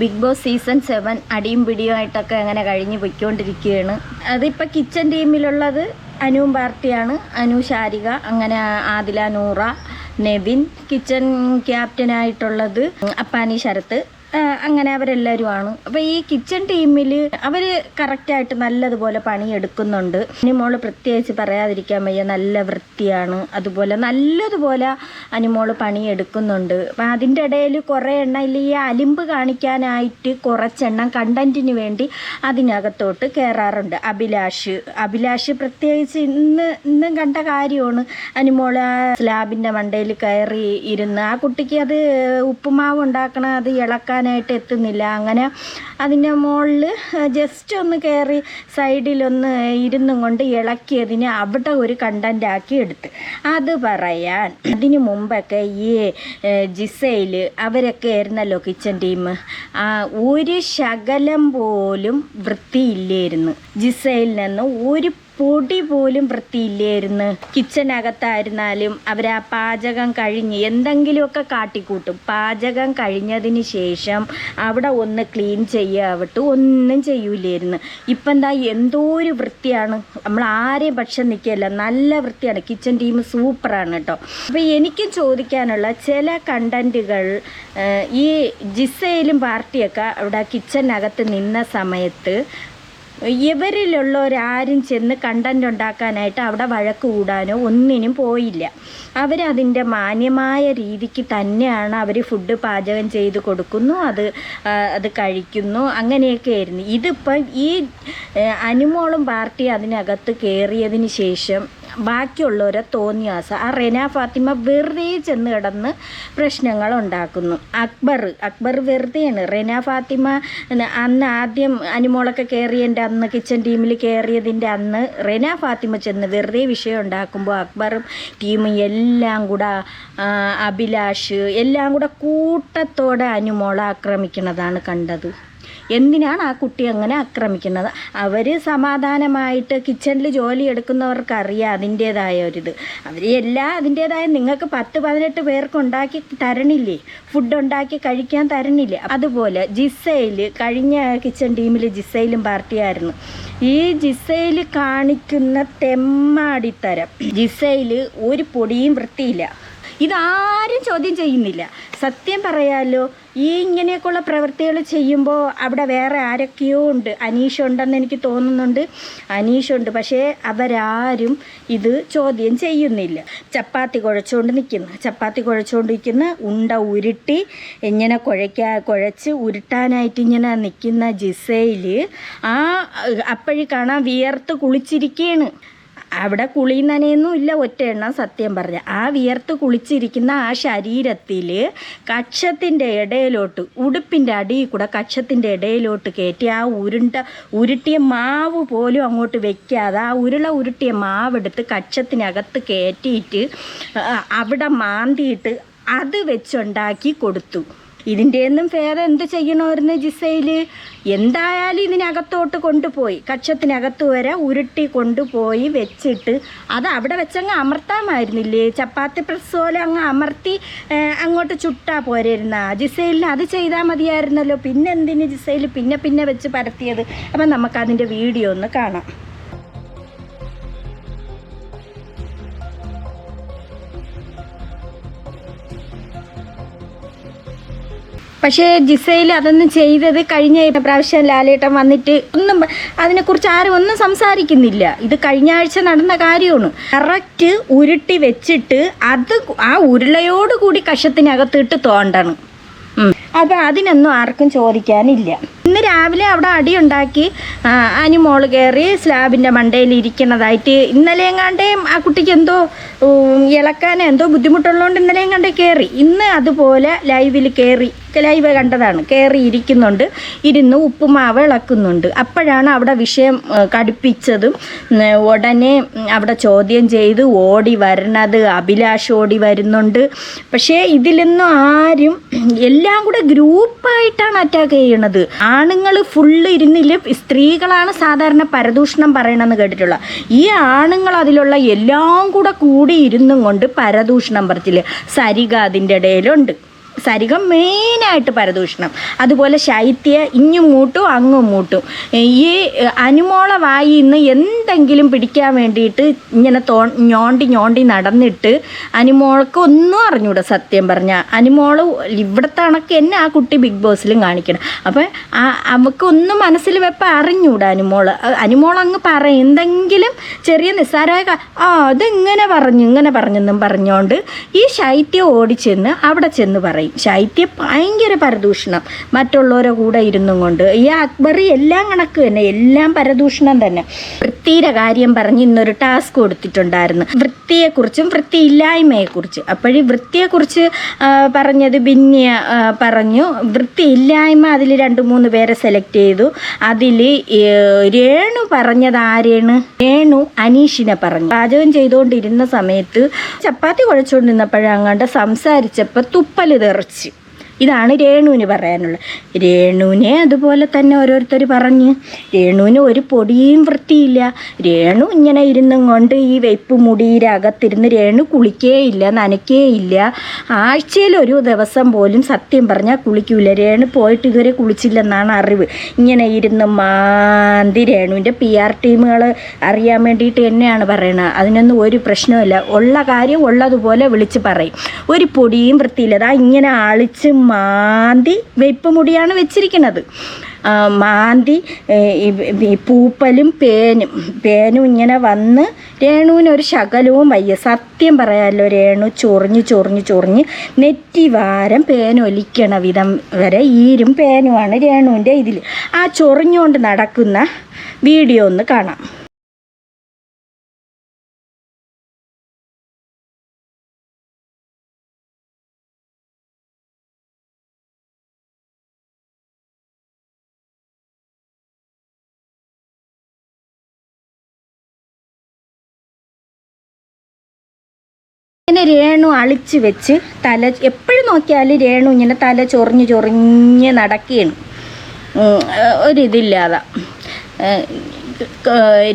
Big boss season seven അടിയും പിടിയും ആയിട്ടൊക്കെ അങ്ങനെ കഴിഞ്ഞ് പൊയ്ക്കൊണ്ടിരിക്കുകയാണ്. അതിപ്പോൾ കിച്ചൺ ടീമിലുള്ളത് അനുവും പാർട്ടിയാണ്. അനു ശാരിക അങ്ങനെ ആദില നൂറ നെവിൻ കിച്ചൺ ക്യാപ്റ്റനായിട്ടുള്ളത് അപ്പാനി ശരത്ത്. ആ, അവരെല്ലാവരും ആണ്. അപ്പോൾ ഈ കിച്ചൺ ടീമിൽ അവർ കറക്റ്റായിട്ട് നല്ലതുപോലെ പണിയെടുക്കുന്നുണ്ട്. അനിമോൾ പ്രത്യേകിച്ച് പറയാതിരിക്കാൻ വയ്യ നല്ല വൃത്തിയാണ്. അതുപോലെ നല്ലതുപോലെ അനിമോൾ പണിയെടുക്കുന്നുണ്ട്. അപ്പം അതിന്റെ ഇടയിൽ കുറേ എണ്ണ ഇല്ല ഈ അലിമ്പ് കാണിക്കാനായിട്ട് കുറച്ചെണ്ണം കണ്ടന്റിന് വേണ്ടി അതിനകത്തോട്ട് കയറാറുണ്ട് അഭിലാഷ്. അഭിലാഷ് പ്രത്യേകിച്ച് ഇന്ന് ഇന്നും കണ്ട കാര്യമാണ്. അനിമോൾ സ്ലാബിന്റെ മണ്ടയിൽ കയറി ഇരുന്ന് ആ കുട്ടിക്ക് അത് ഉപ്പുമാവ് ഉണ്ടാക്കണ അത് ഇളക്കാനായിട്ട് എത്തുന്നില്ല. അങ്ങനെ അതിന്റെ മുകളിൽ ജസ്റ്റ് ഒന്ന് കയറി സൈഡിലൊന്ന് ഇരുന്നും കൊണ്ട് ഇളക്കിയതിന് അവിടെ ഒരു കണ്ടന്റ് ആക്കി എടുത്ത്. അത് പറയാൻ അതിന് മുമ്പൊക്കെ ഈ ജിസയിൽ അവരൊക്കെ ആയിരുന്നല്ലോ കിച്ചൺ ടീം ഒരു ശകലം പോലും വൃത്തിയില്ലായിരുന്നു. ജിസയിൽ നിന്ന് ഒരു പൊടി പോലും വൃത്തിയില്ലായിരുന്നു. കിച്ചനകത്തായിരുന്നാലും അവർ ആ പാചകം കഴിഞ്ഞ് എന്തെങ്കിലുമൊക്കെ കാട്ടിക്കൂട്ടും. പാചകം കഴിഞ്ഞതിന് ശേഷം അവിടെ ഒന്ന് ക്ലീൻ ചെയ്യാവട്ടു ഒന്നും ചെയ്യൂലായിരുന്നു. ഇപ്പം എന്താ എന്തോ ഒരു വൃത്തിയാണ്. നമ്മൾ ആരെയും പക്ഷം നിൽക്കുകയല്ല. നല്ല വൃത്തിയാണ്. കിച്ചൺ ടീം സൂപ്പറാണ് കേട്ടോ. അപ്പോൾ എനിക്കും ചോദിക്കാനുള്ള ചില കണ്ടന്റുകൾ ഈ ജിസയിലും പാർട്ടിയൊക്കെ അവിടെ കിച്ചനകത്ത് നിന്ന സമയത്ത് ഇവരിലുള്ളവരാരും ചെന്ന് കണ്ടന്റ് ഉണ്ടാക്കാനായിട്ട് അവിടെ വഴക്ക് കൂടാനോ ഒന്നിനും പോയില്ല. അവരതിന്റെ മാന്യമായ രീതിക്ക് തന്നെയാണ് അവർ ഫുഡ് പാചകം ചെയ്ത് കൊടുക്കുന്നു അത് അത് കഴിക്കുന്നു അങ്ങനെയൊക്കെ ആയിരുന്നു. ഇതിപ്പം ഈ അനുമോളും പാർട്ടി അതിനകത്ത് കയറിയതിന് ശേഷം ബാക്കിയുള്ളവരെ തോന്നിയാസ. ആ റെന ഫാത്തിമ വെറുതെ ചെന്ന് കിടന്ന് പ്രശ്നങ്ങൾ ഉണ്ടാക്കുന്നു. അക്ബർ അക്ബർ വെറുതെയാണ്. റെന ഫാത്തിമ അന്ന് ആദ്യം അനിമോളൊക്കെ കയറിയതിന്റെ അന്ന് കിച്ചൺ ടീമിൽ കയറിയതിന്റെ അന്ന് റെന ഫാത്തിമ ചെന്ന് വെറുതെ വിഷയം ഉണ്ടാക്കുമ്പോൾ അക്ബറും ടീമും എല്ലാം കൂടെ അഭിലാഷ് എല്ലാം കൂടെ കൂട്ടത്തോടെ അനുമോളെ ആക്രമിക്കുന്നതാണ് കണ്ടത്. എന്തിനാണ് ആ കുട്ടി അങ്ങനെ ആക്രമിക്കുന്നത്? അവർ സമാധാനമായിട്ട് കിച്ചണിൽ ജോലി എടുക്കുന്നവർക്ക് അറിയാം അതിന്റേതായ ഒരിത്. അവർ എല്ലാം അതിന്റേതായ നിങ്ങൾക്ക് പത്ത് പതിനെട്ട് പേർക്ക് ഉണ്ടാക്കി തരണില്ലേ? ഫുഡ് ഉണ്ടാക്കി കഴിക്കാൻ തരണില്ലേ? അതുപോലെ ജിസയിൽ കഴിഞ്ഞ കിച്ചൺ ടീമിൽ ജിസയിലും പാർട്ടിയായിരുന്നു. ഈ ജിസയിൽ കാണിക്കുന്ന തെമ്മാടിത്തരം. ജിസയിൽ ഒരു പൊടിയും വൃത്തിയില്ല. ഇതാരും ചോദ്യം ചെയ്യുന്നില്ല. സത്യം പറയാലോ ഈ ഇങ്ങനെയൊക്കെയുള്ള പ്രവൃത്തികൾ ചെയ്യുമ്പോൾ അവിടെ വേറെ ആരൊക്കെയോ ഉണ്ട്. അനീഷ് ഉണ്ടെന്ന് എനിക്ക് തോന്നുന്നുണ്ട്. അനീഷുണ്ട് പക്ഷേ അവരാരും ഇത് ചോദ്യം ചെയ്യുന്നില്ല. ചപ്പാത്തി കുഴച്ചുകൊണ്ട് നിൽക്കുന്നു. ചപ്പാത്തി കുഴച്ചുകൊണ്ട് നിൽക്കുന്ന ഉണ്ട ഉരുട്ടി ഇങ്ങനെ കുഴയ്ക്കാ കുഴച്ച് ഉരുട്ടാനായിട്ട് ഇങ്ങനെ നിൽക്കുന്ന ജിസയിൽ ആ അപ്പോഴി കാണാൻ വിയർത്ത് കുളിച്ചിരിക്കുകയാണ് അവിടെ കുളി നനയൊന്നും ഇല്ല ഒറ്റ എണ്ണം സത്യം പറഞ്ഞ. ആ വിയർത്ത് കുളിച്ചിരിക്കുന്ന ആ ശരീരത്തിൽ കക്ഷത്തിന്റെ ഇടയിലോട്ട് ഉടുപ്പിന്റെ അടിയിൽ കൂടെ കക്ഷത്തിന്റെ ഇടയിലോട്ട് കയറ്റി ആ ഉരുണ്ട ഉരുട്ടിയ മാവ് പോലും അങ്ങോട്ട് വെക്കാതെ ആ ഉരുള ഉരുട്ടിയ മാവെടുത്ത് കക്ഷത്തിനകത്ത് കയറ്റിയിട്ട് അവിടെ മാന്തിയിട്ട് അത് വെച്ചുണ്ടാക്കി കൊടുത്തു. ഇതിന്റെ ഒന്നും ഭേദം എന്ത് ചെയ്യണമായിരുന്നു ജിസയിൽ എന്തായാലും ഇതിനകത്തോട്ട് കൊണ്ടുപോയി. കക്ഷത്തിനകത്ത് വരെ ഉരുട്ടി കൊണ്ടുപോയി വെച്ചിട്ട് അത് അവിടെ വെച്ചങ്ങ് അമർത്താമായിരുന്നില്ലേ? ചപ്പാത്തി പ്രസ് പോലെ അങ്ങ് അമർത്തി അങ്ങോട്ട് ചുട്ടാ പോരായിരുന്ന ജിസൈലിന് അത് ചെയ്താൽ മതിയായിരുന്നല്ലോ. പിന്നെ എന്തിന് ജിസൈൽ പിന്നെ പിന്നെ വെച്ച് പരത്തിയത്? അപ്പം നമുക്കതിന്റെ വീഡിയോ ഒന്ന് കാണാം. പക്ഷേ ജിസയിൽ അതൊന്നും ചെയ്തത് കഴിഞ്ഞ പ്രാവശ്യം ലാലേട്ടൻ വന്നിട്ട് ഒന്നും അതിനെക്കുറിച്ച് ആരും ഒന്നും സംസാരിക്കുന്നില്ല. ഇത് കഴിഞ്ഞ ആഴ്ച നടന്ന കാര്യമാണ്. കറക്റ്റ് ഉരുട്ടി വെച്ചിട്ട് അത് ആ ഉരുളയോട് കൂടി കഷത്തിനകത്തിട്ട് തോണ്ടണം. അപ്പൊ അതിനൊന്നും ആർക്കും ചോദിക്കാനില്ല. ഇന്ന് രാവിലെ അവിടെ അടിയുണ്ടാക്കി അനിമോൾ കയറി സ്ലാബിന്റെ മണ്ടയിൽ ഇരിക്കുന്നതായിട്ട് ഇന്നലെ എങ്ങാണ്ടേ ആ കുട്ടിക്ക് എന്തോ ഇളക്കാൻ എന്തോ ബുദ്ധിമുട്ടുള്ളതുകൊണ്ട് ഇന്നലെ എങ്ങാണ്ടേ കയറി. ഇന്ന് അതുപോലെ ലൈവിൽ കയറി. ലൈവ് കണ്ടതാണ്. കയറി ഇരിക്കുന്നുണ്ട്. ഇരുന്ന് ഉപ്പുമാവ് ഇളക്കുന്നുണ്ട്. അപ്പോഴാണ് അവിടെ വിഷയം കടുപ്പിച്ചതും ഉടനെ അവിടെ ചോദ്യം ചെയ്ത് ഓടി വരണത് അഭിലാഷ് ഓടി വരുന്നുണ്ട്. പക്ഷേ ഇതിലൊന്നും ആരും എല്ലാം കൂടെ ഗ്രൂപ്പായിട്ടാണ് അറ്റാക്ക് ചെയ്യണത്. ആണുങ്ങൾ ഫുള്ള് ഇരുന്നില്ല സ്ത്രീകളാണ് സാധാരണ പരദൂഷണം പറയണമെന്ന് കേട്ടിട്ടുള്ള. ഈ ആണുങ്ങൾ അതിലുള്ള എല്ലാം കൂടെ കൂടി ഇരുന്നും കൊണ്ട് പരദൂഷണം പറച്ചില്ല സരിക അതിന്റെ ഇടയിലുണ്ട്. സരികം മെയിനായിട്ട് പരദൂഷണം. അതുപോലെ ശൈത്യ ഇങ്ങും മൂട്ടും അങ്ങും മൂട്ടും. ഈ അനുമോള വായി ഇന്ന് എന്തെങ്കിലും പിടിക്കാൻ വേണ്ടിയിട്ട് ഇങ്ങനെ തോ ഞോണ്ടി ഞോണ്ടി നടന്നിട്ട് അനുമോൾക്ക് ഒന്നും അറിഞ്ഞൂടാ സത്യം പറഞ്ഞാൽ അനുമോൾ ഇവിടുത്തെ കണക്ക് എന്നെ ആ കുട്ടി ബിഗ് ബോസിലും കാണിക്കണം. അപ്പം ആ അവൾക്കൊന്നും മനസ്സിൽ വെപ്പം അറിഞ്ഞൂടാ അനുമോൾ. അനുമോൾ അങ്ങ് പറയും എന്തെങ്കിലും ചെറിയ നിസ്സാരമായ ആ അതെങ്ങനെ പറഞ്ഞു ഇങ്ങനെ പറഞ്ഞെന്നും പറഞ്ഞുകൊണ്ട് ഈ ശൈത്യം ഓടിച്ചെന്ന് അവിടെ ചെന്ന് പറയും. ശൈത്യം ഭയങ്കര പരദൂഷണം. മറ്റുള്ളവരെ കൂടെ ഇരുന്നും കൊണ്ട്. ഈ അക്ബറി എല്ലാം കണക്ക് തന്നെ എല്ലാം പരദൂഷണം തന്നെ. വൃത്തിയുടെ കാര്യം പറഞ്ഞ് ഇന്നൊരു ടാസ്ക് കൊടുത്തിട്ടുണ്ടായിരുന്നു. വൃത്തിയെക്കുറിച്ചും വൃത്തിയില്ലായ്മയെക്കുറിച്ച്. അപ്പോഴീ വൃത്തിയെക്കുറിച്ച് പറഞ്ഞത് ബിന്യ ആ, പറഞ്ഞു. വൃത്തിയില്ലായ്മ അതിൽ രണ്ട് മൂന്ന് പേരെ സെലക്ട് ചെയ്തു. അതിൽ രേണു പറഞ്ഞത് ആരേണ്? രേണു അനീഷിനെ പറഞ്ഞു. പാചകം ചെയ്തുകൊണ്ടിരുന്ന സമയത്ത് ചപ്പാത്തി കുഴച്ചുകൊണ്ടിരുന്നപ്പോഴങ്ങാണ്ട് സംസാരിച്ചപ്പോൾ തുപ്പൽ смерти. ഇതാണ് രേണുവിന് പറയാനുള്ളത്. രേണുവിനെ അതുപോലെ തന്നെ ഓരോരുത്തർ പറഞ്ഞ് രേണുവിന് ഒരു പൊടിയും വൃത്തിയില്ല. രേണു ഇങ്ങനെ ഇരുന്നും കൊണ്ട് ഈ വെപ്പ് മുടിയിലകത്തിരുന്ന് രേണു കുളിക്കേയില്ല നനയ്ക്കേയില്ല ആഴ്ചയിൽ ഒരു ദിവസം പോലും സത്യം പറഞ്ഞാൽ കുളിക്കൂല. രേണു പോയിട്ട് ഇതുവരെ കുളിച്ചില്ലെന്നാണ് അറിവ്. ഇങ്ങനെ ഇരുന്ന് മാന്തി രേണുവിന്റെ പി ആർ ടീമുകൾ അറിയാൻ വേണ്ടിയിട്ട് തന്നെയാണ് പറയണത് അതിനൊന്നും ഒരു പ്രശ്നമില്ല ഉള്ള കാര്യം ഉള്ളതുപോലെ വിളിച്ച് പറയും. ഒരു പൊടിയും വൃത്തിയില്ല. അതാ ഇങ്ങനെ ആളിച്ച് മാന്തി വെയ്പ്പ് മുടിയാണ് വെച്ചിരിക്കുന്നത് മാന്തി പൂപ്പലും പേനും പേനും ഇങ്ങനെ വന്ന് രേണുവിന് ഒരു ശകലവും വയ്യ. സത്യം പറയാമല്ലോ രേണു ചൊറിഞ്ഞ് ചൊറിഞ്ഞ് ചൊറിഞ്ഞ് നെറ്റി വാരം പേനൊലിക്കണ വിധം വരെ ഈരും പേനുമാണ് രേണുവിന്റെ ഇതിൽ ആ ചൊറിഞ്ഞുകൊണ്ട് നടക്കുന്ന വീഡിയോ ഒന്ന് കാണാം. ഇങ്ങനെ രേണു അളിച്ച് വെച്ച് തല എപ്പോഴും നോക്കിയാലും രേണു ഇങ്ങനെ തല ചൊറിഞ്ഞ് ചൊറിഞ്ഞ് നടക്കുകയാണ് ഒരിതില്ലാതെ.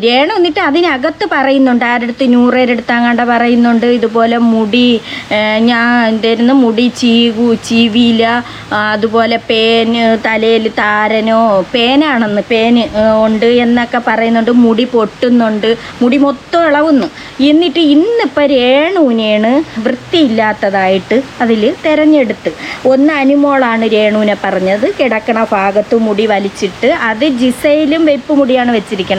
രേണു എന്നിട്ട് അതിനകത്ത് പറയുന്നുണ്ട്. ആരുടെ അടുത്ത് നൂറേരുടെ അടുത്ത് പറയുന്നുണ്ട്. ഇതുപോലെ മുടി ഞാൻ എന്തായിരുന്നു മുടി ചീകു ചീവിയില അതുപോലെ പേന് തലയിൽ താരനോ പേനാണെന്ന് പേന് ഉണ്ട് എന്നൊക്കെ പറയുന്നുണ്ട്. മുടി പൊട്ടുന്നുണ്ട്. മുടി മൊത്തം ഇളവുന്നു. എന്നിട്ട് ഇന്നിപ്പോൾ രേണുവിനെയാണ് വൃത്തിയില്ലാത്തതായിട്ട് അതിൽ തിരഞ്ഞെടുത്ത്. ഒന്ന് അനുമോളാണ് രേണുവിനെ പറഞ്ഞത്. കിടക്കണ ഭാഗത്ത് മുടി വലിച്ചിട്ട് അത് ജിസയിലും വെപ്പ് മുടിയാണ് വെച്ചിരിക്കുന്നത്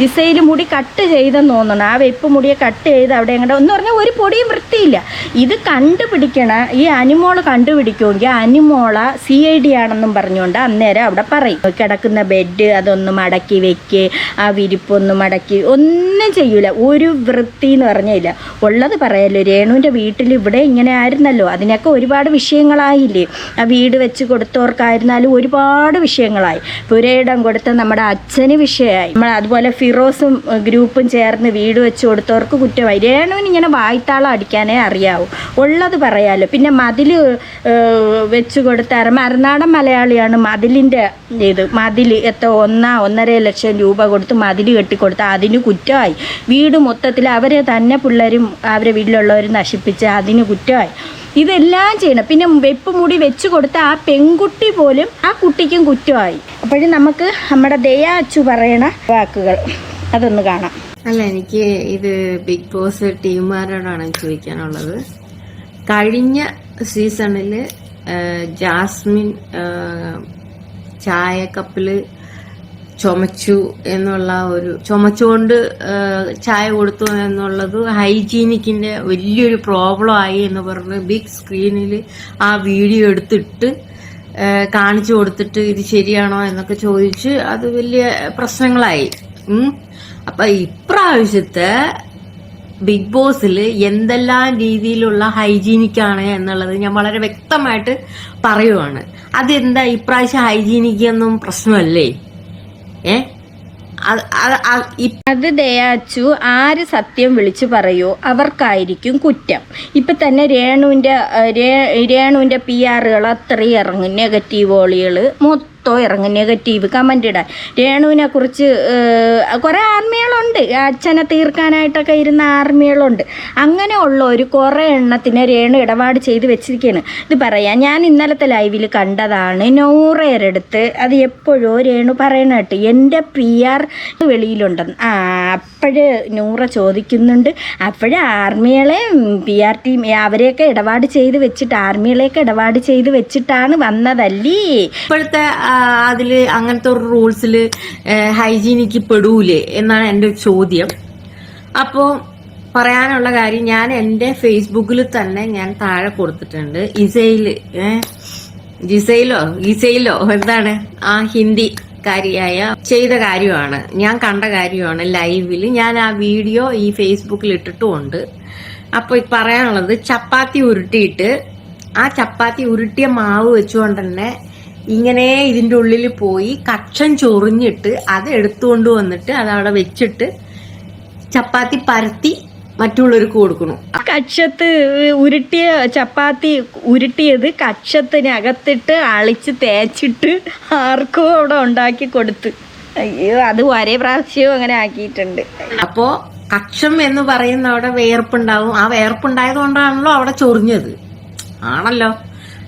ജിസയിൽ മുടി കട്ട് ചെയ്തെന്ന് തോന്നുന്നു. ആ വെപ്പ് മുടിയെ കട്ട് ചെയ്ത് അവിടെ എങ്ങോട്ട് എന്ന് പറഞ്ഞാൽ ഒരു പൊടിയും വൃത്തിയില്ല. ഇത് കണ്ടുപിടിക്കണ ഈ അനിമോൾ കണ്ടുപിടിക്കുമെങ്കിൽ അനിമോള സി ഐ ഡി ആണെന്നും പറഞ്ഞുകൊണ്ട് അന്നേരം അവിടെ പറയും. കിടക്കുന്ന ബെഡ് അതൊന്ന് മടക്കി വെക്ക്. ആ വിരിപ്പൊന്ന് മടക്കി ഒന്നും ചെയ്യൂല. ഒരു വൃത്തി എന്ന് പറഞ്ഞില്ല. ഉള്ളത് പറയല്ലോ രേണുവിന്റെ വീട്ടിൽ ഇവിടെ ഇങ്ങനെ ആയിരുന്നല്ലോ. അതിനൊക്കെ ഒരുപാട് വിഷയങ്ങളായില്ലേ. ആ വീട് വെച്ച് കൊടുത്തവർക്കായിരുന്നാലും ഒരുപാട് വിഷയങ്ങളായി. പുരയിടം കൊടുത്ത നമ്മുടെ അച്ഛന് വിഷയമായി. നമ്മൾ അതുപോലെ ഫിറോസും ഗ്രൂപ്പും ചേർന്ന് വീട് വെച്ച് കൊടുത്തവർക്ക് കുറ്റമായി രേണുവിന് ഇങ്ങനെ വായ്ത്താളം അടിക്കാനേ അറിയാവൂ. ഉള്ളത് പറയാലോ. പിന്നെ മതിൽ വെച്ച് കൊടുത്താറ് മറുനാടൻ മലയാളിയാണ് മതിലിന്റെ ഇത്. മതിൽ എത്ര ഒന്നാ ഒന്നര ലക്ഷം രൂപ കൊടുത്ത് മതിൽ കെട്ടിക്കൊടുത്ത് അതിന് കുറ്റമായി. വീട് മൊത്തത്തിൽ അവരെ തന്നെ പിള്ളേരും അവരെ വീട്ടിലുള്ളവരും നശിപ്പിച്ച് അതിന് കുറ്റമായി. ഇതെല്ലാം ചെയ്യണം. പിന്നെ വെപ്പ് മുടി വെച്ച് കൊടുത്ത ആ പെൺകുട്ടി പോലും ആ കുട്ടിക്കും കുറ്റമായി. അപ്പോഴും നമുക്ക് നമ്മുടെ ദയാ അച്ചു പറയണ വാക്കുകൾ അതൊന്ന് കാണാം. അല്ല എനിക്ക് ഇത് ബിഗ് ബോസ് ടീമുകാരോടാണ് ചോദിക്കാനുള്ളത്. കഴിഞ്ഞ സീസണിൽ ജാസ്മിൻ ചായക്കപ്പിൽ ചുമച്ചു എന്നുള്ള ഒരു ചുമച്ചുകൊണ്ട് ചായ കൊടുത്തു എന്നുള്ളത് ഹൈജീനിക്കിന്റെ വലിയൊരു പ്രോബ്ലം ആയി എന്ന് പറഞ്ഞ് ബിഗ് സ്ക്രീനിൽ ആ വീഡിയോ എടുത്തിട്ട് കാണിച്ചു കൊടുത്തിട്ട് ഇത് ശരിയാണോ എന്നൊക്കെ ചോദിച്ച് അത് വലിയ പ്രശ്നങ്ങളായി. അപ്പൊ ഇപ്രാവശ്യത്തെ ബിഗ് ബോസിൽ എന്തെല്ലാം രീതിയിലുള്ള ഹൈജീനിക് ആണ് എന്നുള്ളത് ഞാൻ വളരെ വ്യക്തമായിട്ട് പറയുവാണ്. അതെന്താ ഇപ്രാവശ്യം ഹൈജീനിക്കൊന്നും പ്രശ്നമല്ലേ? അത് ദയാച്ചു ആര് സത്യം വിളിച്ചു പറയോ അവർക്കായിരിക്കും കുറ്റം. ഇപ്പം തന്നെ രേണുവിന്റെ രേണുവിന്റെ പി ആറുകൾ അത്രയും ഇറങ്ങും നെഗറ്റീവ് ഓളികൾ മൊത്തം. മൊത്തം ഇറങ്ങും നെഗറ്റീവ് കമന്റ് ഇടാൻ. രേണുവിനെ കുറിച്ച് കുറേ ആർമികളുണ്ട്. അച്ഛനെ തീർക്കാനായിട്ടൊക്കെ ഇരുന്ന ആർമികളുണ്ട്. അങ്ങനെയുള്ള ഒരു കുറേ എണ്ണത്തിനെ രേണു ഇടപാട് ചെയ്ത് വെച്ചിരിക്കുകയാണ് ഇത് പറയാം ഞാൻ ഇന്നലത്തെ ലൈവിൽ കണ്ടതാണ് നൂറേരെടുത്ത് അത് എപ്പോഴോ രേണു പറയണ കേട്ട്. എന്റെ പി ആർ വെളിയിലുണ്ടെന്ന്. ആ അപ്പോഴ് നൂറ ചോദിക്കുന്നുണ്ട്. അപ്പോഴ് ആർമികളെ പി ആർ ടി അവരെയൊക്കെ ഇടപാട് ചെയ്ത് വെച്ചിട്ട് ആർമികളെയൊക്കെ ഇടപാട് ചെയ്ത് വെച്ചിട്ടാണ് വന്നതല്ലേ? ഇപ്പോഴത്തെ അതിൽ അങ്ങനത്തെ ഒരു റൂൾസിൽ ഹൈജീനിക്ക് പെടൂലേ എന്നാണ് എന്റെ ചോദ്യം. അപ്പോൾ പറയാനുള്ള കാര്യം ഞാൻ എന്റെ ഫേസ്ബുക്കിൽ തന്നെ ഞാൻ താഴെ കൊടുത്തിട്ടുണ്ട്. ഇസയിൽ ജിസയിലോ ഇസയിലോ എന്താണ്? ആ ഹിന്ദി. കാരിയായ ചെയ്ത കാര്യമാണ്. ഞാൻ കണ്ട കാര്യമാണ് ലൈവിൽ ഞാൻ ആ വീഡിയോ ഈ ഫേസ്ബുക്കിൽ ഇട്ടിട്ടുമുണ്ട്. അപ്പോൾ പറയാനുള്ളത് ചപ്പാത്തി ഉരുട്ടിയിട്ട് ആ ചപ്പാത്തി ഉരുട്ടിയ മാവ് വെച്ചുകൊണ്ട് തന്നെ ഇങ്ങനെ ഇതിന്റെ ഉള്ളിൽ പോയി കക്ഷം ചൊറിഞ്ഞിട്ട് അത് എടുത്തുകൊണ്ട് വന്നിട്ട് അതവിടെ വെച്ചിട്ട് ചപ്പാത്തി പരത്തി മറ്റുള്ളവർക്ക് കൊടുക്കണം. കക്ഷത്ത് ഉരുട്ടിയ ചപ്പാത്തി ഉരുട്ടിയത് കക്ഷത്തിനകത്തിട്ട് അളിച്ച് തേച്ചിട്ട് ആർക്കും അവിടെ ഉണ്ടാക്കി കൊടുത്ത്. അയ്യോ അത് ഒരേ പ്രാവശ്യവും അങ്ങനെ ആക്കിയിട്ടുണ്ട്. അപ്പോ കക്ഷം എന്ന് പറയുന്ന അവിടെ വേർപ്പുണ്ടാവും. ആ വേർപ്പുണ്ടായത് കൊണ്ടാണല്ലോ അവിടെ ചൊറിഞ്ഞത്. ആണല്ലോ.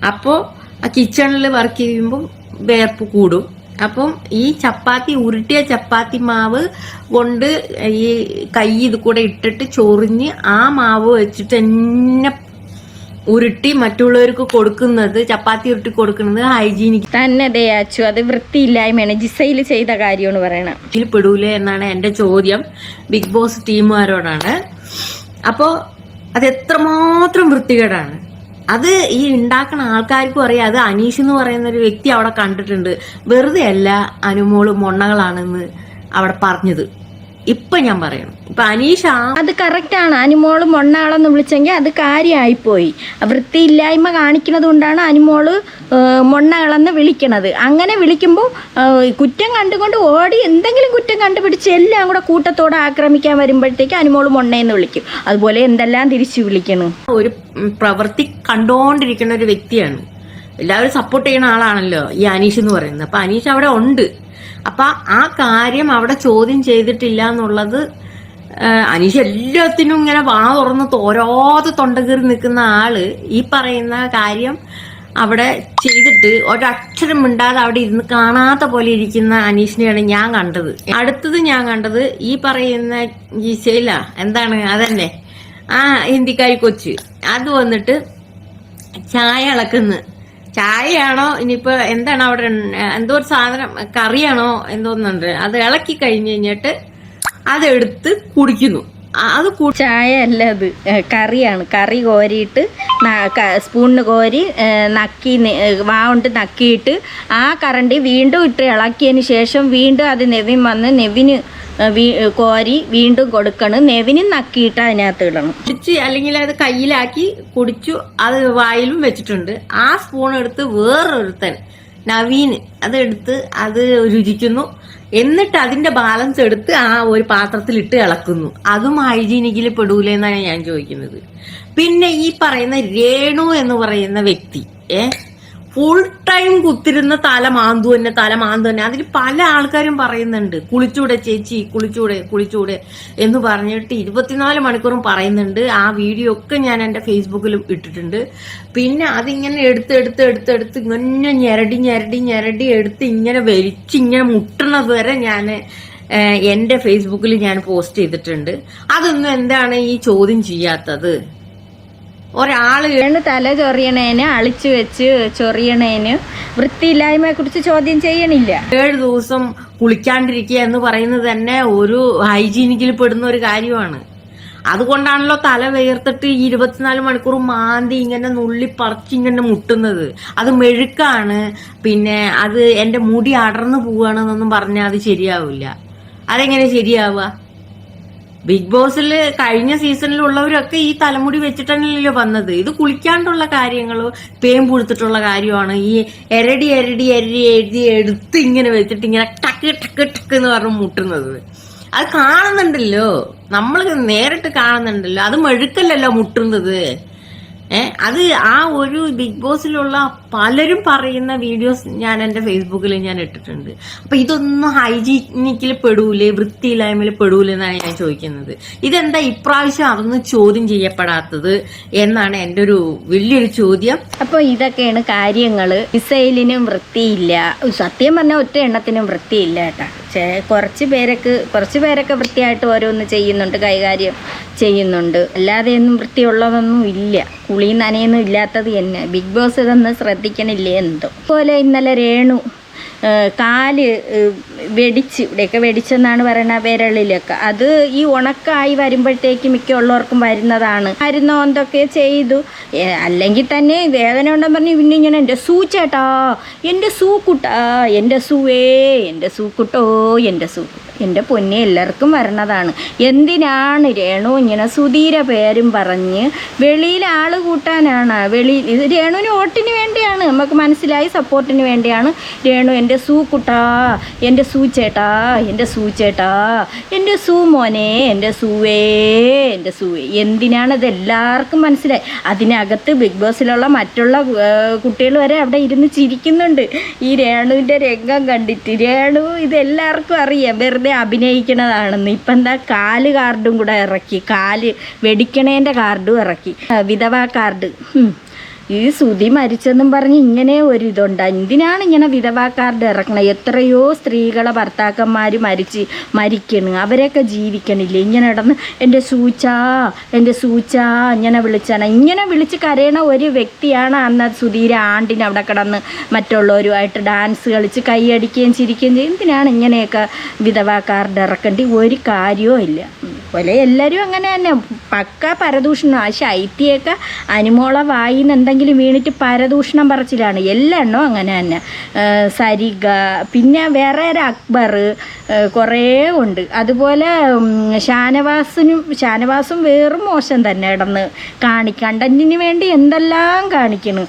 അപ്പോ ആ കിച്ചണിൽ വർക്ക് ചെയ്യുമ്പോൾ വേർപ്പ് കൂടും. അപ്പം ഈ ചപ്പാത്തി ഉരുട്ടിയ ചപ്പാത്തി മാവ് കൊണ്ട് ഈ കൈ ഇത് കൂടെ ഇട്ടിട്ട് ചൊറിഞ്ഞ് ആ മാവ് വെച്ചിട്ട് തന്നെ ഉരുട്ടി മറ്റുള്ളവർക്ക് കൊടുക്കുന്നത് ചപ്പാത്തി ഉരുട്ടി കൊടുക്കുന്നത് ഹൈജീനിക് തന്നെ ദയാച്ചു അത് വൃത്തിയില്ലായ്മയാണ്. ജിസയിൽ ചെയ്ത കാര്യമാണ് പറയണത് ഇതിൽ പെടൂലേ എന്നാണ് എന്റെ ചോദ്യം. ബിഗ് ബോസ് ടീമുകാരോടാണ്. അപ്പോ അത് എത്രമാത്രം വൃത്തികേടാണ്. അത് ഈ ഉണ്ടാക്കുന്ന ആൾക്കാർക്കും അറിയാം. അത് അനീഷ് എന്ന് പറയുന്ന ഒരു വ്യക്തി അവിടെ കണ്ടിട്ടുണ്ട്. വെറുതെ അല്ല അനുമോൾ മൊണ്ണകളാണെന്ന് അവിടെ പറഞ്ഞത്. ഇപ്പൊ ഞാൻ പറയണം. ഇപ്പൊ അനീഷ് അത് കറക്റ്റ് ആണ്. അനുമോൾ മൊണ്ണാളെന്ന് വിളിച്ചെങ്കിൽ അത് കാര്യമായിപ്പോയി വൃത്തിയില്ലായ്മ കാണിക്കുന്നത് കൊണ്ടാണ് അനുമോൾ മൊണ്ണാളെന്ന് മൊണ്ണകളെന്ന് വിളിക്കണത്. അങ്ങനെ വിളിക്കുമ്പോൾ കുറ്റം കണ്ടുകൊണ്ട് ഓടി എന്തെങ്കിലും കുറ്റം കണ്ടുപിടിച്ച് എല്ലാം കൂടെ കൂട്ടത്തോടെ ആക്രമിക്കാൻ വരുമ്പോഴത്തേക്ക് അനുമോൾ മൊണ്ണയെന്ന് വിളിക്കും. അതുപോലെ എന്തെല്ലാം തിരിച്ചു വിളിക്കണു? ഒരു പ്രവൃത്തി കണ്ടോണ്ടിരിക്കുന്ന ഒരു വ്യക്തിയാണ്. എല്ലാവരും സപ്പോർട്ട് ചെയ്യുന്ന ആളാണല്ലോ ഈ അനീഷ് എന്ന് പറയുന്നത്. അപ്പൊ അനീഷ് അവിടെ ഉണ്ട്. അപ്പൊ ആ കാര്യം അവിടെ ചോദ്യം ചെയ്തിട്ടില്ല എന്നുള്ളത് അനീഷ് എല്ലാത്തിനും ഇങ്ങനെ വാ തുറന്ന് തോരാതെ തൊണ്ട കീറി നിൽക്കുന്ന ആൾ ഈ പറയുന്ന കാര്യം അവിടെ ചെയ്തിട്ട് ഒരക്ഷരം മിണ്ടാതെ അവിടെ ഇരുന്ന് കാണാത്ത പോലെ ഇരിക്കുന്ന അനീഷിനെയാണ് ഞാൻ കണ്ടത്. അടുത്തത് ഞാൻ കണ്ടത് ഈ പറയുന്ന ഈശയില എന്താണ്? അതന്നെ. ആ ഹിന്ദിക്കായി കൊച്ച്. അത് വന്നിട്ട് ചായ ഇളക്കുന്നു ചായയാണോ? ഇനിയിപ്പോ എന്താണ് അവിടെ എന്തോ ഒരു സാധനം കറിയാണോ എന്തോന്നുണ്ട് അത് ഇളക്കി കഴിഞ്ഞു കഴിഞ്ഞിട്ട് അതെടുത്ത് കുടിക്കുന്നു. അത് ചായ അല്ല അത് കറിയാണ്. കറി കോരിയിട്ട് സ്പൂണിന് കോരി നക്കി വാണ്ട് നക്കിയിട്ട് ആ കറണ്ടി വീണ്ടും ഇട്ട് ഇളക്കിയതിന് ശേഷം വീണ്ടും അത് നെവിൻ വന്ന് നെവിന് കോരി വീണ്ടും കൊടുക്കണം. നെവിന് നക്കിയിട്ട് അതിനകത്ത് ഇടണം. കുടിച്ച് അല്ലെങ്കിൽ അത് കയ്യിലാക്കി കുടിച്ചു അത് വായിലും വെച്ചിട്ടുണ്ട്. ആ സ്പൂൺ എടുത്ത് വേറൊരുത്തൻ നവീൻ അതെടുത്ത് അത് രുചിക്കുന്നു. എന്നിട്ട് അതിന്റെ ബാലൻസ് എടുത്ത് ആ ഒരു പാത്രത്തിൽ ഇട്ട് ഇളക്കുന്നു. അതും ഹൈജീനിക്കിൽ പെടൂലേ എന്നാണ് ഞാൻ ചോദിക്കുന്നത്. പിന്നെ ഈ പറയുന്ന രേണു എന്ന് പറയുന്ന വ്യക്തി ഏ ഫുൾ ടൈം കുത്തിരുന്ന തല മാന്തു തന്നെ തല മാന്തു തന്നെ. അതിൽ പല ആൾക്കാരും പറയുന്നുണ്ട് കുളിച്ചൂടെ ചേച്ചി കുളിച്ചൂടെ കുളിച്ചൂടെ എന്ന് പറഞ്ഞിട്ട് ഇരുപത്തിനാല് മണിക്കൂറും പറയുന്നുണ്ട്. ആ വീഡിയോ ഒക്കെ ഞാൻ എന്റെ ഫേസ്ബുക്കിലും ഇട്ടിട്ടുണ്ട്. പിന്നെ അതിങ്ങനെ എടുത്ത് എടുത്ത് എടുത്ത് എടുത്ത് ഇങ്ങനെ ഞെരടി ഞെരടി ഞെരടി എടുത്ത് ഇങ്ങനെ വലിച്ച് ഇങ്ങനെ മുട്ടണത് വരെ ഞാൻ എന്റെ ഫേസ്ബുക്കിൽ ഞാൻ പോസ്റ്റ് ചെയ്തിട്ടുണ്ട്. അതൊന്നും എന്താണ് ഈ ചോദ്യം ചെയ്യാത്തത്? ഒരാൾ തല ചൊറിയണേന് അളിച്ചു വെച്ച് ചൊറിയണേന്. വൃത്തിയില്ലായ്മയെ കുറിച്ച് ചോദ്യം ചെയ്യണില്ല. ഏഴ് ദിവസം കുളിക്കാണ്ടിരിക്കുക എന്ന് പറയുന്നത് തന്നെ ഒരു ഹൈജീനിക്കിൽ പെടുന്ന ഒരു കാര്യമാണ്. അതുകൊണ്ടാണല്ലോ തല വേർത്തിട്ട് ഇരുപത്തിനാല് മണിക്കൂർ മാന്തി ഇങ്ങനെ നുള്ളി പറിച്ച് ഇങ്ങനെ മുട്ടുന്നത്. അത് മെഴുക്കാണ് പിന്നെ അത് എന്റെ മുടി അടർന്നു പോവുകയാണെന്നൊന്നും പറഞ്ഞാൽ അത് ശരിയാവില്ല. അതെങ്ങനെ ശരിയാവുക? ബിഗ് ബോസിൽ കഴിഞ്ഞ സീസണിലുള്ളവരൊക്കെ ഈ തലമുടി വെച്ചിട്ടല്ലല്ലോ വന്നത്. ഇത് കുളിക്കാണ്ടുള്ള കാര്യങ്ങൾ പേം പുഴുത്തിട്ടുള്ള കാര്യമാണ്. ഈ എരടി എരടി എരടി എഴുതി എടുത്ത് ഇങ്ങനെ വെച്ചിട്ട് ഇങ്ങനെ ടക്ക് ടക്ക് ടക്ക് എന്ന് പറഞ്ഞ് മുട്ടുന്നത്. അത് കാണുന്നുണ്ടല്ലോ. നമ്മൾ നേരിട്ട് കാണുന്നുണ്ടല്ലോ. അത് മെഴുക്കല്ലല്ലോ മുട്ടുന്നത്. അത് ആ ഒരു ബിഗ് ബോസിലുള്ള പലരും പറയുന്ന വീഡിയോസ് ഞാൻ എന്റെ ഫേസ്ബുക്കിൽ ഞാൻ ഇട്ടിട്ടുണ്ട്. അപ്പൊ ഇതൊന്നും ഹൈജീനിക്കിൽ പെടൂലേ വൃത്തിയില്ലായ്മയിൽ പെടൂലേ എന്നാണ് ഞാൻ ചോദിക്കുന്നത്. ഇതെന്താ ഇപ്രാവശ്യം അതൊന്നും ചോദ്യം ചെയ്യപ്പെടാത്തത് എന്നാണ് എന്റെ ഒരു വലിയൊരു ചോദ്യം. അപ്പോൾ ഇതൊക്കെയാണ് കാര്യങ്ങൾ മിസൈലിനും വൃത്തിയില്ല. സത്യം പറഞ്ഞാൽ ഒറ്റ എണ്ണത്തിനും വൃത്തിയില്ല കേട്ടോ. ചേ കുറച്ച് പേരൊക്കെ കുറച്ച് പേരൊക്കെ വൃത്തിയായിട്ട് ഓരോന്ന് ചെയ്യുന്നുണ്ട് കൈകാര്യം ചെയ്യുന്നുണ്ട്. അല്ലാതെയൊന്നും വൃത്തിയുള്ളതൊന്നും ഇല്ല. കുളി നനയൊന്നും ഇല്ലാത്തത് തന്നെ. ബിഗ് ബോസ് ഇതൊന്നും ശ്രദ്ധിക്കണില്ലേ എന്തോ. അതുപോലെ ഇന്നലെ രേണു കാൽ വെടിച്ച് ഇവിടെയൊക്കെ വെടിച്ചെന്നാണ് പറയുന്നത് വിരളിലൊക്കെ. അത് ഈ ഉണക്കായി വരുമ്പോഴത്തേക്ക് മിക്കുള്ളവർക്കും വരുന്നതാണ്. മരുന്നോ എന്തൊക്കെ ചെയ്തു? അല്ലെങ്കിൽ തന്നെ വേദന ഉണ്ടെന്ന് പറഞ്ഞ് പിന്നെ ഇങ്ങനെ എന്റെ സൂ ചേട്ടാ എന്റെ സൂക്കുട്ടാ കുട്ടാ എന്റെ സൂവേ എന്റെ സൂക്കുട്ടോ എന്റെ സൂ എന്റെ പൊന്നെ എല്ലാവർക്കും വരണതാണ്. എന്തിനാണ് രേണു ഇങ്ങനെ സുധീര പേരും പറഞ്ഞ് വെളിയിൽ ആൾ കൂട്ടാനാണ്? വെളിയിൽ ഇത് രേണുവിന് വോട്ടിന് വേണ്ടിയാണ്. നമുക്ക് മനസ്സിലായി സപ്പോർട്ടിന് വേണ്ടിയാണ്. രേണു എന്റെ സൂ കുട്ടാ എന്റെ സൂ ചേട്ടാ എന്റെ സൂ ചേട്ടാ എന്റെ സൂ മോനെ എന്റെ സൂവേ എന്റെ സൂവേ. എന്തിനാണ് ഇത് എല്ലാവർക്കും മനസ്സിലായി? അതിനകത്ത് ബിഗ് ബോസിലുള്ള മറ്റുള്ള കുട്ടികൾ വരെ അവിടെ ഇരുന്ന് ചിരിക്കുന്നുണ്ട്. ഈ രേണുവിന്റെ രംഗം കണ്ടിട്ട്. രേണു ഇതെല്ലാവർക്കും അറിയാം. വെറുതെ അഭിനയിക്കണതാണെന്ന്. ഇപ്പം എന്താ കാൽ കാർഡും കൂടെ ഇറക്കി. കാൽ വെടിക്കണേന്റെ കാർഡും ഇറക്കി. വിധവാ കാർഡ്. ഈ സുതി മരിച്ചെന്നും പറഞ്ഞ് ഇങ്ങനെ ഒരു ഇതുണ്ട് എന്തിനാണ് ഇങ്ങനെ വിധവാക്കാരുടെ ഇറക്കണം? എത്രയോ സ്ത്രീകളെ ഭർത്താക്കന്മാർ മരിച്ച് മരിക്കണ്. അവരൊക്കെ ജീവിക്കണില്ലേ? ഇങ്ങനെ ഇടന്ന് എന്റെ സൂച്ചാ എന്റെ സൂച്ചാ ഇങ്ങനെ വിളിച്ചാണ്. ഇങ്ങനെ വിളിച്ച് കരയണ ഒരു വ്യക്തിയാണ് അന്ന് സുധീര ആണ്ടിന് അവിടെ കിടന്ന് മറ്റുള്ളവരുമായിട്ട് ഡാൻസ് കളിച്ച് കൈയടിക്കുകയും ചിരിക്കുകയും ചെയ്യും. എന്തിനാണ് ഇങ്ങനെയൊക്കെ വിധവാക്കാരുടെ ഇറക്കേണ്ടി? ഒരു കാര്യവും ഇല്ല. പോലെ എല്ലാവരും അങ്ങനെ തന്നെ. പക്ക പരദൂഷണം. ആ ശൈത്യയൊക്കെ അനുമോള വായിന്ന് എന്തെങ്കിലും വീണിട്ട് പരദൂഷണം പറച്ചിലാണ്. എല്ലാ എണ്ണവും അങ്ങനെ തന്നെ. സരിഗ പിന്നെ വേറെ ഒരു അക്ബർ കുറേ ഉണ്ട്. അതുപോലെ ഷാനവാസിനും ഷാനവാസും വേറും മോശം തന്നെ ഇടന്ന് കാണി വേണ്ടി എന്തെല്ലാം കാണിക്കണ്.